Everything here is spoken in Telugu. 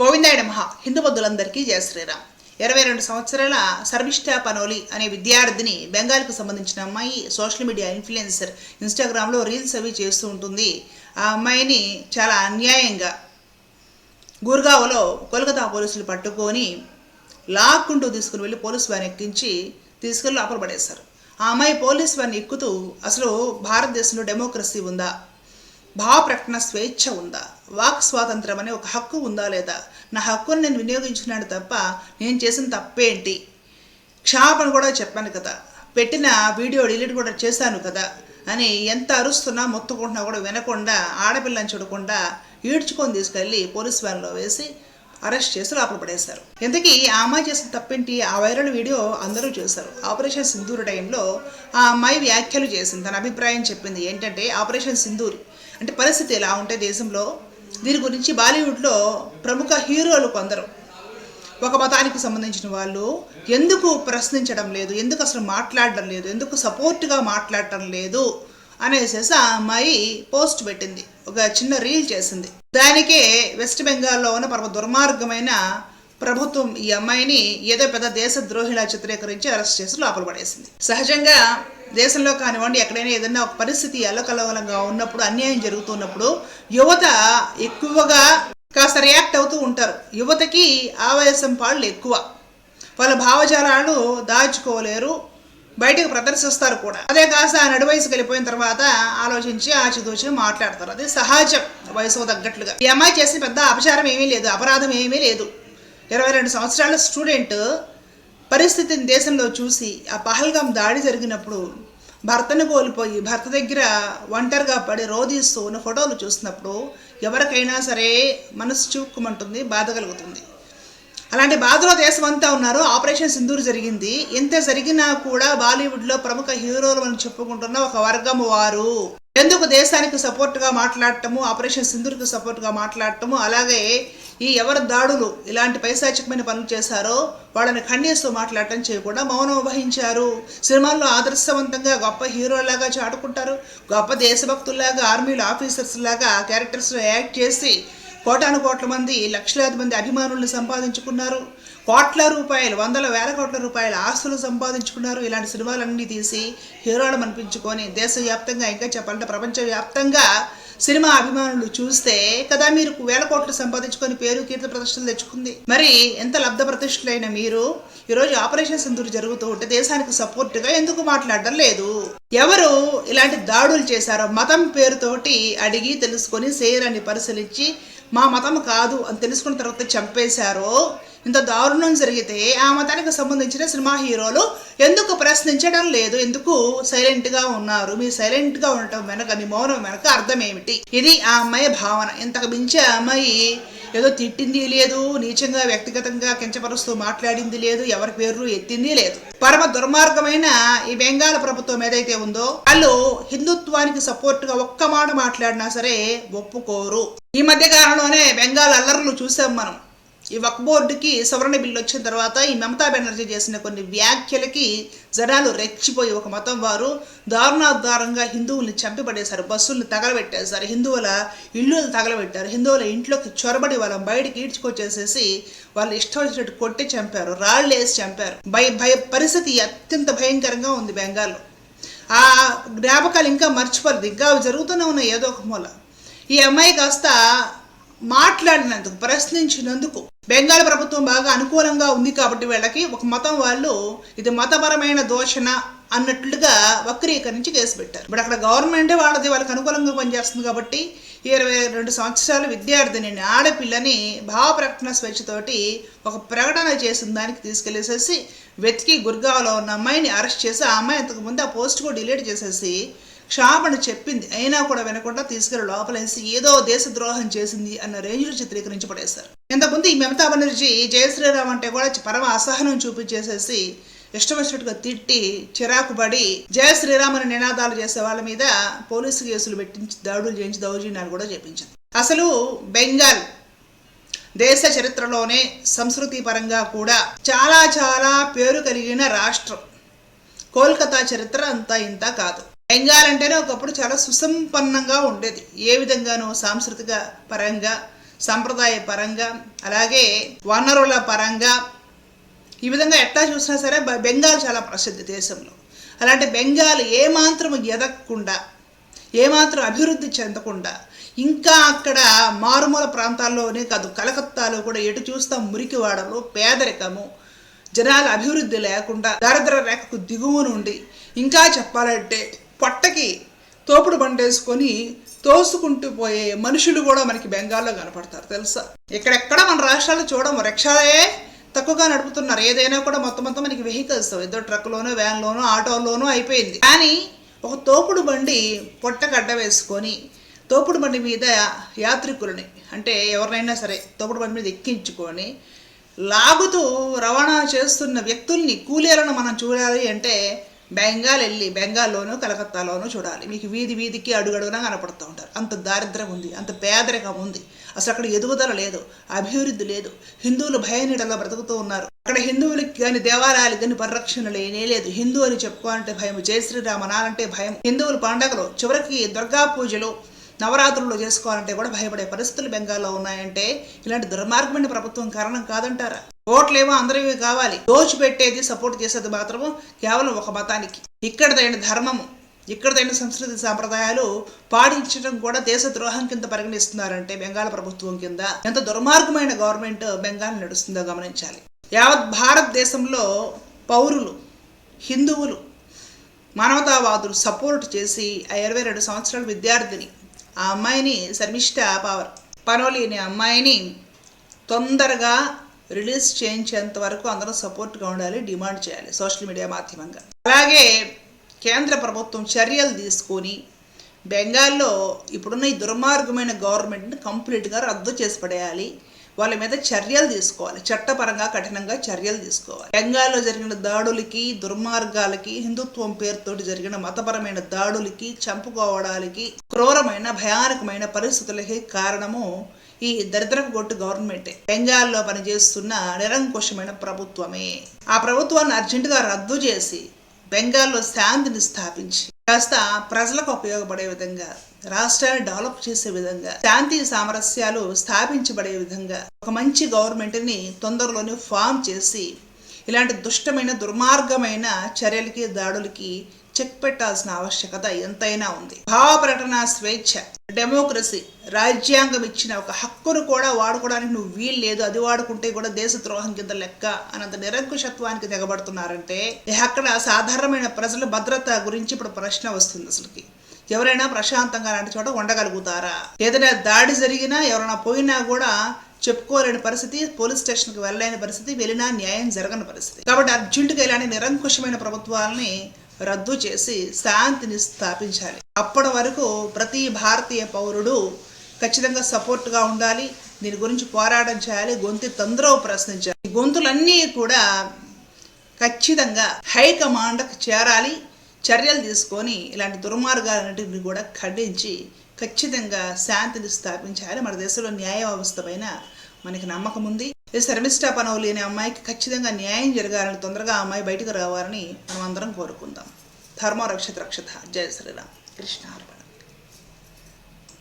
గోవిందాయ మహా హిందూ బంధువులందరికీ జయ శ్రీరామ్. ఇరవై రెండు సంవత్సరాల సర్విష్టా పనోలి అనే విద్యార్థిని బెంగాల్కు సంబంధించిన అమ్మాయి సోషల్ మీడియా ఇన్ఫ్లుయెన్సర్ ఇన్స్టాగ్రామ్లో రీల్స్ అవి చేస్తూ ఉంటుంది. ఆ అమ్మాయిని చాలా అన్యాయంగా గుర్గావ్లో కోల్కతా పోలీసులు పట్టుకొని లాక్కుంటూ తీసుకుని వెళ్ళి పోలీస్ వారిని ఎక్కించి తీసుకెళ్ళి లోపల పడేశారు. ఆ అమ్మాయి పోలీస్ వారిని ఎక్కుతూ అసలు భారతదేశంలో డెమోక్రసీ ఉందా? భావ ప్రకటన స్వేచ్ఛ ఉందా? వాక్ స్వాతంత్రం అనే ఒక హక్కు ఉందా లేదా? నా హక్కును నేను వినియోగించుకున్నాను తప్ప నేను చేసిన తప్పేంటి? క్షమాపణ కూడా చెప్పాను కదా. పెట్టిన వీడియో డిలీట్ కూడా చేశాను కదా అని ఎంత అరుస్తున్నా మొత్తుకుంటున్నా కూడా వినకుండా ఆడపిల్లని చూడకుండా ఈడ్చుకొని తీసుకెళ్ళి పోలీస్ వ్యాన్లో వేసి అరెస్ట్ చేసి లోపల పడేశారు. ఇంతకీ ఆ అమ్మాయి చేసిన తప్పేంటి? ఆ వైరల్ వీడియో అందరూ చూశారు. ఆపరేషన్ సింధూర్ టైంలో ఆ అమ్మాయి వ్యాఖ్యలు చేసింది. తన అభిప్రాయం చెప్పింది ఏంటంటే ఆపరేషన్ సింధూర్ అంటే పరిస్థితి ఎలా ఉంటే దేశంలో దీని గురించి బాలీవుడ్లో ప్రముఖ హీరోలు కొందరు. ఒక మతానికి సంబంధించిన వాళ్ళు ఎందుకు ప్రశ్నించడం లేదు ఎందుకు అసలు మాట్లాడడం లేదు ఎందుకు సపోర్ట్గా మాట్లాడటం లేదు అనేసేసి ఆ అమ్మాయి పోస్ట్ పెట్టింది. ఒక చిన్న రీల్ చేసింది. దానికే వెస్ట్ బెంగాల్లో ఉన్న పరమ దుర్మార్గమైన ప్రభుత్వం ఈ అమ్మాయిని ఏదో పెద్ద దేశ ద్రోహిలా చిత్రీకరించి అరెస్ట్ చేసి లోపల పడేసింది. సహజంగా దేశంలో కానివ్వండి ఎక్కడైనా ఏదైనా ఒక పరిస్థితి అల్లకల్లోలంగా ఉన్నప్పుడు అన్యాయం జరుగుతున్నప్పుడు యువత ఎక్కువగా కాస్త రియాక్ట్ అవుతూ ఉంటారు. యువతకి ఆవేశం పాళ్ళు ఎక్కువ. వాళ్ళ భావజాలాలు దాచుకోలేరు. బయటకు ప్రదర్శిస్తారు కూడా. అదే కాస్త ఆ నడు వయసుకి వెళ్ళిపోయిన తర్వాత ఆలోచించి ఆచితూచి మాట్లాడతారు. అది సహజం వయసు తగ్గట్లుగా. ఈ అమ్మాయి చేసిన పెద్ద అపచారం ఏమీ లేదు అపరాధం ఏమీ లేదు. ఇరవై రెండు సంవత్సరాల స్టూడెంట్ పరిస్థితిని దేశంలో చూసి ఆ పహల్గాం దాడి జరిగినప్పుడు భర్తను కోల్పోయి భర్త దగ్గర ఒంటరిగా పడి రోధిస్తూ ఉన్న ఫోటోలు చూసినప్పుడు ఎవరికైనా సరే మనసు చూక్కుమంటుంది బాధ కలుగుతుంది. అలాంటి బాధలో దేశం అంతా ఉన్నారు. ఆపరేషన్ సింధూర్ జరిగింది. ఎంత జరిగినా కూడా బాలీవుడ్లో ప్రముఖ హీరోలు అని చెప్పుకుంటున్న ఒక వర్గం వారు. ఎందుకు దేశానికి సపోర్ట్గా మాట్లాడటము ఆపరేషన్ సింధూర్కి సపోర్ట్గా మాట్లాడటము అలాగే ఈ ఎవరి దాడులు ఇలాంటి పైశాచికమైన పనులు చేశారో వాళ్ళని ఖండిస్తూ మాట్లాడటం చేయకుండా మౌనం వహించారు. సినిమాల్లో ఆదర్శవంతంగా గొప్ప హీరోలాగా చాటుకుంటారు. గొప్ప దేశభక్తుల్లాగా ఆర్మీలు ఆఫీసర్స్ లాగా క్యారెక్టర్స్ యాక్ట్ చేసి కోటాను కోట్ల మంది లక్షలాది మంది అభిమానులను సంపాదించుకున్నారు. కోట్ల రూపాయలు వందల వేల కోట్ల రూపాయల ఆస్తులు సంపాదించుకున్నారు. ఇలాంటి సినిమాలన్నీ తీసి హీరోలు అనిపించుకొని దేశవ్యాప్తంగా ఇంకా చెప్పాలంటే ప్రపంచవ్యాప్తంగా సినిమా అభిమానులు చూస్తే కదా మీరు వేల కోట్లు సంపాదించుకొని పేరు కీర్తి ప్రతిష్టలు తెచ్చుకుంది. మరి ఎంత లబ్ధ ప్రతిష్టలైన మీరు? ఈరోజు ఆపరేషన్ సింధూర్ జరుగుతూ ఉంటే దేశానికి సపోర్ట్గా ఎందుకు మాట్లాడడం లేదు? ఎవరు ఇలాంటి దాడులు చేశారో మతం పేరుతోటి అడిగి తెలుసుకొని శరీరాన్ని పరిశీలించి మా మతం కాదు అని తెలుసుకున్న తర్వాత చంపేశారో? ఇంత దారుణం జరిగితే ఆ మతానికి సంబంధించిన సినిమా హీరోలు ఎందుకు ప్రశ్నించడం లేదు? ఎందుకు సైలెంట్గా ఉన్నారు? మీ సైలెంట్గా ఉండటం వెనక మీ మౌనం వెనక అర్థం ఏమిటి? ఇది ఆ అమ్మాయి భావన. ఇంతకు మించి ఆ అమ్మాయి ఏదో తిట్టింది లేదు నీచంగా వ్యక్తిగతంగా కించపరుస్తూ మాట్లాడింది లేదు ఎవరి పేరు ఎత్తింది లేదు. పరమ దుర్మార్గమైన ఈ బెంగాల్ ప్రభుత్వం ఏదైతే ఉందో వాళ్ళు హిందుత్వానికి సపోర్ట్గా ఒక్క మాట మాట్లాడినా సరే ఒప్పుకోరు. ఈ మధ్య కాలంలోనే బెంగాల్ అల్లర్లు చూసాం మనం. ఈ వక్ బోర్డుకి సవరణ బిల్లు వచ్చిన తర్వాత ఈ మమతా బెనర్జీ చేసిన కొన్ని వ్యాఖ్యలకి జనాలు రెచ్చిపోయి ఒక మతం వారు దారుణాధారంగా హిందువుల్ని చంపిపడేశారు బస్సుల్ని తగలబెట్టేశారు హిందువుల ఇళ్ళు తగలబెట్టారు హిందువుల ఇంట్లోకి చొరబడి వాళ్ళని బయటికి ఈడ్చుకొచ్చేసేసి వాళ్ళు ఇష్టం వచ్చినట్టు కొట్టి చంపారు రాళ్ళు వేసి చంపారు. భయ భయ పరిస్థితి అత్యంత భయంకరంగా ఉంది బెంగాల్లో. ఆ జ్ఞాపకాలు ఇంకా మర్చిపోలేదు ఇంకా జరుగుతూనే ఉన్నాయి ఏదో ఒక మూల. ఈ అమ్మాయి కాస్త మాట్లాడినందుకు ప్రశ్నించినందుకు బెంగాల్ ప్రభుత్వం బాగా అనుకూలంగా ఉంది కాబట్టి వీళ్ళకి ఒక మతం వాళ్ళు ఇది మతపరమైన దోషణ అన్నట్లుగా వక్రీకరించి కేసు పెట్టారు. ఇప్పుడు అక్కడ గవర్నమెంటే వాళ్ళది వాళ్ళకి అనుకూలంగా పనిచేస్తుంది కాబట్టి ఇరవై రెండు సంవత్సరాల విద్యార్థిని ఆడపిల్లని భావ ప్రకటన స్వేచ్ఛతోటి ఒక ప్రకటన చేసిన దానికి తీసుకెళ్ళేసేసి వెతికి గుర్గావ్లో ఉన్న అమ్మాయిని అరెస్ట్ చేసి ఆ అమ్మాయి అంతకుముందు ఆ పోస్ట్ కూడా డిలీట్ చేసేసి క్షమాపణ చెప్పింది. అయినా కూడా వినకుండా తీసుకెళ్ళి లోపలేసి ఏదో దేశద్రోహం చేసింది అన్న రేంజ్లో చిత్రీకరించి పడేశారు ఇంతకుముందు ఈ మమతా బెనర్జీ జయశ్రీరామ్ అంటే కూడా పరమ అసహనం చూపించేసేసి ఇష్టం వచ్చినట్టుగా తిట్టి చిరాకు పడి జయ శ్రీరామ్ అని నినాదాలు చేసే వాళ్ళ మీద పోలీసు కేసులు పెట్టించి దాడులు చేయించి దౌర్జన్యాలు కూడా చేపించింది. అసలు బెంగాల్ దేశ చరిత్రలోనే సంస్కృతి పరంగా కూడా చాలా చాలా పేరు కలిగిన రాష్ట్రం. కోల్కతా చరిత్ర అంతా ఇంత కాదు. బెంగాల్ అంటేనే ఒకప్పుడు చాలా సుసంపన్నంగా ఉండేది. ఏ విధంగానూ సాంస్కృతిక పరంగా సంప్రదాయ పరంగా అలాగే వనరుల పరంగా ఈ విధంగా ఎట్లా చూసినా సరే బ- బెంగాల్ చాలా ప్రసిద్ధి దేశంలో. అలాంటి బెంగాల్ ఏమాత్రం ఎదగకుండా ఏమాత్రం అభివృద్ధి చెందకుండా ఇంకా అక్కడ మారుమూల ప్రాంతాల్లోనే కాదు కలకత్తాలో కూడా ఎటు చూస్తా మురికివాడలు పేదరికము జనాల అభివృద్ధి లేకుండా దారిద్ర రేఖకు దిగువ నుండి ఇంకా చెప్పాలంటే పొట్టకి తోపుడు బండేసుకొని తోసుకుంటూ పోయే మనుషులు కూడా మనకి బెంగాల్లో కనపడతారు తెలుసా? ఎక్కడెక్కడ మన రాష్ట్రాలు చూడము రిక్షాలే తక్కువగా నడుపుతున్నారు. ఏదైనా కూడా మొత్తం మొత్తం మనకి వెహికల్స్ ఏదో ట్రక్లోనో వ్యాన్లోనో ఆటోలోనో అయిపోయింది. కానీ ఒక తోపుడు బండి పొట్టగడ్డ వేసుకొని తోపుడు బండి మీద యాత్రికులని అంటే ఎవరినైనా సరే తోపుడు బండి మీద ఎక్కించుకొని లాగుతూ రవాణా చేస్తున్న వ్యక్తుల్ని కూలీలను మనం చూడాలి అంటే బెంగాల్ వెళ్ళి బెంగాల్లోనూ కలకత్తాలోనూ చూడాలి. మీకు వీధి వీధికి అడుగడుగునా కనపడుతూ ఉంటారు. అంత దారిద్ర్యం ఉంది అంత పేదరికం ఉంది. అసలు అక్కడ ఎదుగుదల లేదు అభివృద్ధి లేదు. హిందువులు భయనీడలో బ్రతుకుతూ ఉన్నారు. అక్కడ హిందువులకి కానీ దేవాలయాలకు కానీ పరిరక్షణ లేనే లేదు. హిందూ అని చెప్పుకోవాలంటే భయం జయ శ్రీరామ అనాలంటే భయం. హిందువుల పండగలు చివరికి దుర్గా పూజలు నవరాత్రుల్లో చేసుకోవాలంటే కూడా భయపడే పరిస్థితులు బెంగాల్లో ఉన్నాయంటే ఇలాంటి దుర్మార్గమైన ప్రభుత్వం కారణం కాదంటారా? ఓట్లేమో అందరివి కావాలి. దోచిపెట్టేది సపోర్ట్ చేసేది మాత్రము కేవలం ఒక మతానికి. ఇక్కడదైన ధర్మము ఇక్కడదైన సంస్కృతి సాంప్రదాయాలు పాటించడం కూడా దేశ ద్రోహం కింద పరిగణిస్తున్నారంటే బెంగాల్ ప్రభుత్వం కింద ఎంత దుర్మార్గమైన గవర్నమెంట్ బెంగాల్ నడుస్తుందో గమనించాలి. యావత్ భారతదేశంలో పౌరులు హిందువులు మానవతావాదులు సపోర్ట్ చేసి ఆ ఇరవై రెండు సంవత్సరాల విద్యార్థిని ఆ అమ్మాయిని శర్మిష్ట పవర్ పనోలి అనే అమ్మాయిని తొందరగా రిలీజ్ చేయించేంత వరకు అందరం సపోర్ట్గా ఉండాలి డిమాండ్ చేయాలి సోషల్ మీడియా మాధ్యమంగా. అలాగే కేంద్ర ప్రభుత్వం చర్యలు తీసుకొని బెంగాల్లో ఇప్పుడున్న ఈ దుర్మార్గమైన గవర్నమెంట్ని కంప్లీట్గా రద్దు చేసి పడేయాలి. వాళ్ళ మీద చర్యలు తీసుకోవాలి. చట్టపరంగా కఠినంగా చర్యలు తీసుకోవాలి. బెంగాల్లో జరిగిన దాడులకి దుర్మార్గాలకి హిందుత్వం పేరుతోటి జరిగిన మతపరమైన దాడులకి చంపుకోవడానికి క్రూరమైన భయానకమైన పరిస్థితులకి కారణము ఈ దరిద్రపు గొట్టు గవర్నమెంటే. బెంగాల్లో పనిచేస్తున్న నిరంకుశమైన ప్రభుత్వమే. ఆ ప్రభుత్వాన్ని అర్జెంటుగా రద్దు చేసి బెంగాల్లో శాంతిని స్థాపించి కాస్త ప్రజలకు ఉపయోగపడే విధంగా రాష్ట్రాన్ని డెవలప్ చేసే విధంగా శాంతి సామరస్యాలు స్థాపించబడే విధంగా ఒక మంచి గవర్నమెంట్ని తొందరలోనే ఫామ్ చేసి ఇలాంటి దుష్టమైన దుర్మార్గమైన చర్యలకి దాడులకి చెక్ పెట్టాల్సిన ఆవశ్యకత ఎంతైనా ఉంది. భావ ప్రకటన స్వేచ్ఛ డెమోక్రసీ రాజ్యాంగం ఇచ్చిన ఒక హక్కును కూడా వాడుకోవడానికి నువ్వు వీలు లేదు. అది వాడుకుంటే కూడా దేశ ద్రోహం కింద లెక్క అనంత నిరంకుశత్వానికి తెగబడుతున్నారంటే అక్కడ సాధారణమైన ప్రజల భద్రత గురించి ఇప్పుడు ప్రశ్న వస్తుంది అసలుకి. ఎవరైనా ప్రశాంతంగా లాంటి చోట ఉండగలుగుతారా? ఏదైనా దాడి జరిగినా ఎవరైనా పోయినా కూడా చెప్పుకోలేని పరిస్థితి పోలీస్ స్టేషన్కి వెళ్ళలేని పరిస్థితి వెళ్ళినా న్యాయం జరగని పరిస్థితి. కాబట్టి అర్జెంటుగా ఇలాంటి నిరంకుశమైన ప్రభుత్వాలని రద్దు చేసి శాంతిని స్థాపించాలి. అప్పటి వరకు ప్రతి భారతీయ పౌరుడు ఖచ్చితంగా సపోర్ట్గా ఉండాలి దీని గురించి పోరాటం చేయాలి గొంతు తొందరగా ప్రశ్నించాలి. ఈ గొంతులన్నీ కూడా ఖచ్చితంగా హైకమాండ్కి చేరాలి. చర్యలు తీసుకొని ఇలాంటి దుర్మార్గాలన్నింటిని కూడా ఖండించి ఖచ్చితంగా శాంతిని స్థాపించాలి. మన దేశంలో న్యాయ వ్యవస్థ పైన మనకి నమ్మకం ఉంది. ఈ శర్మిష్ఠా లేని అమ్మాయికి ఖచ్చితంగా న్యాయం జరగాలని తొందరగా ఆ అమ్మాయి బయటకు రావాలని మనం అందరం కోరుకుందాం. ధర్మరక్షిత రక్షత. జయ శ్రీరామ్. కృష్ణ అర్పణ